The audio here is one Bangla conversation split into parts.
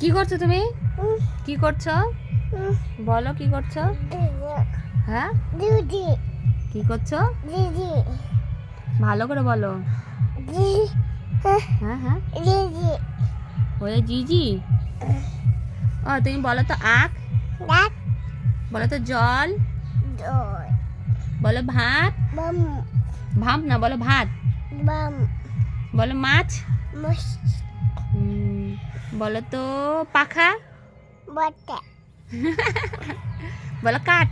কি করছ তুমি? কি করছ? বলো কি করছ? হ্যাঁ? দিদি। কি করছ? দিদি। ভালো করে বলো। হ্যাঁ হ্যাঁ দিদি। ওয়ে জিজি। ও তুমি বলো তো আখ? ডাক বলো তো জল? বলো ভাত? বাম। ভাত না বলো ভাত। বাম। বলো মাছ? মুস উম, বলো তো পাখা বলো কাঠ।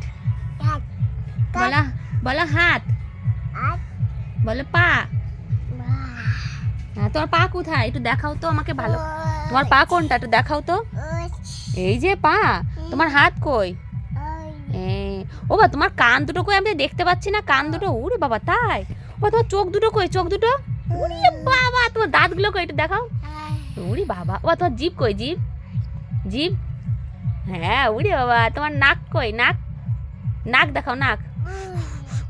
বলো বলো হাত। বলো পা। হ্যাঁ তোমার পা কোথায়? একটু দেখাও তো আমাকে ভালো। তোমার পা কোনটা? একটু দেখাও তো। এই যে পা তোমার হাত কই? ও বা তোমার কান দুটো কই? আমি দেখতে পাচ্ছি না কান দুটো। উরে বাবা তাই? ও তোমার চোখ দুটো কই? চোখ দুটো? বাবা তোমার দাঁতগুলো কই? একটু দেখাও। উরে বাবা, ও তোমার জিভ কই জিভ জিভ হ্যাঁ উরে বাবা, তোমার নাক কই, নাক? নাক দেখাও, নাক।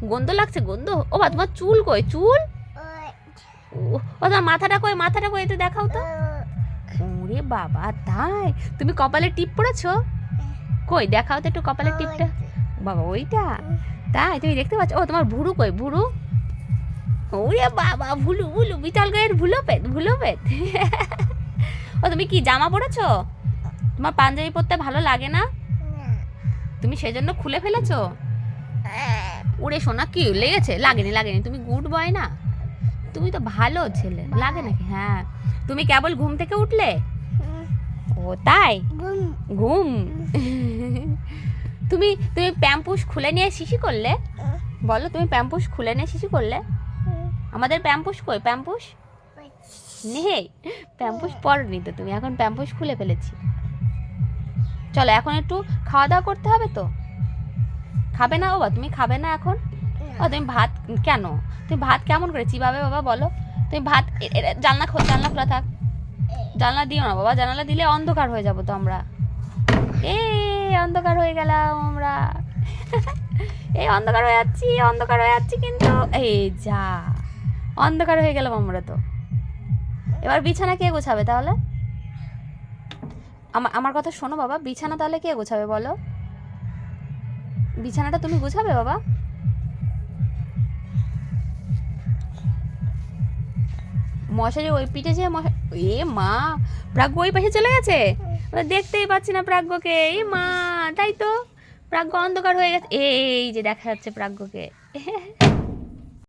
গন্ধ লাগছে, গন্ধ? ও বা, তোমার চুল কই, চুল? ও তোমার মাথাটা কই মাথাটা কই, একটু দেখাও তো। ওরে বাবা, তাই? তুমি কপালে টিপ পড়েছো? কই, দেখাও তো একটু কপালে টিপটা। বাবা, ওইটা? তাই, তুমি দেখতে পাচ্ছ? ও, তোমার ভুরু কই, ভুরু? ওরে বাবা, ভুলু ভুলু বিশাল গায়ের ভুলো পেত ভুলো পেত ও তুমি কি জামা পরেছো? তোমার পাঞ্জাবি পরতে ভালো লাগে না? তুমি সেজন্য খুলে ফেলেছো? উড়ে শোনা কি লেগেছে? লাগেনি লাগেনি। তুমি গুড বয় না? তুমি তো ভালো ছেলে। লাগে নাকি? হ্যাঁ। তুমি কেবল ঘুম থেকে উঠলে? ও তাই? ঘুম। তুমি তুমি প্যাম্পুস খুলে নিয়ে শিশি করলে? বলো তুমি প্যাম্পুস খুলে নিয়ে শিশি করলে? আমাদের প্যাম্পুস কই? প্যাম্পুস? নেই প্যাম্পুস পরনি তো তুমি এখন প্যাম্পুস খুলে ফেলেছি। চলো এখন একটু খাওয়া দাওয়া করতে হবে তো? খাবে না বাবা তুমি খাবে না এখন? ও তুমি ভাত কেন? তুমি ভাত কেমন করে চিবাবে বাবা বলো? তুমি ভাত জানলা খোল জানলা খোলা থাক। জানলা দিও না বাবা জানালা দিলে অন্ধকার হয়ে যাব তো আমরা এ অন্ধকার হয়ে গেলাম আমরা। এই অন্ধকার হয়ে যাচ্ছি অন্ধকার হয়ে যাচ্ছি কিন্তু। এই যা অন্ধকার হয়ে গেলাম আমরা তো। এবার বিছানা কে গোছাবে তাহলে? আমার আমার কথা শোনো বাবা, বিছানা তাহলে কে গোছাবে বলো? বিছানাটা তুমি গোছাবে বাবা? মশারি ওই পিঠে যে মশা এ মা প্রাগ্য ওই পাশে চলে গেছে? দেখতেই পাচ্ছি না প্রাগ্যকে এই মা, তাই তো প্রাগ্য অন্ধকার হয়ে গেছে। এই যে দেখা যাচ্ছে প্রাগ্যকে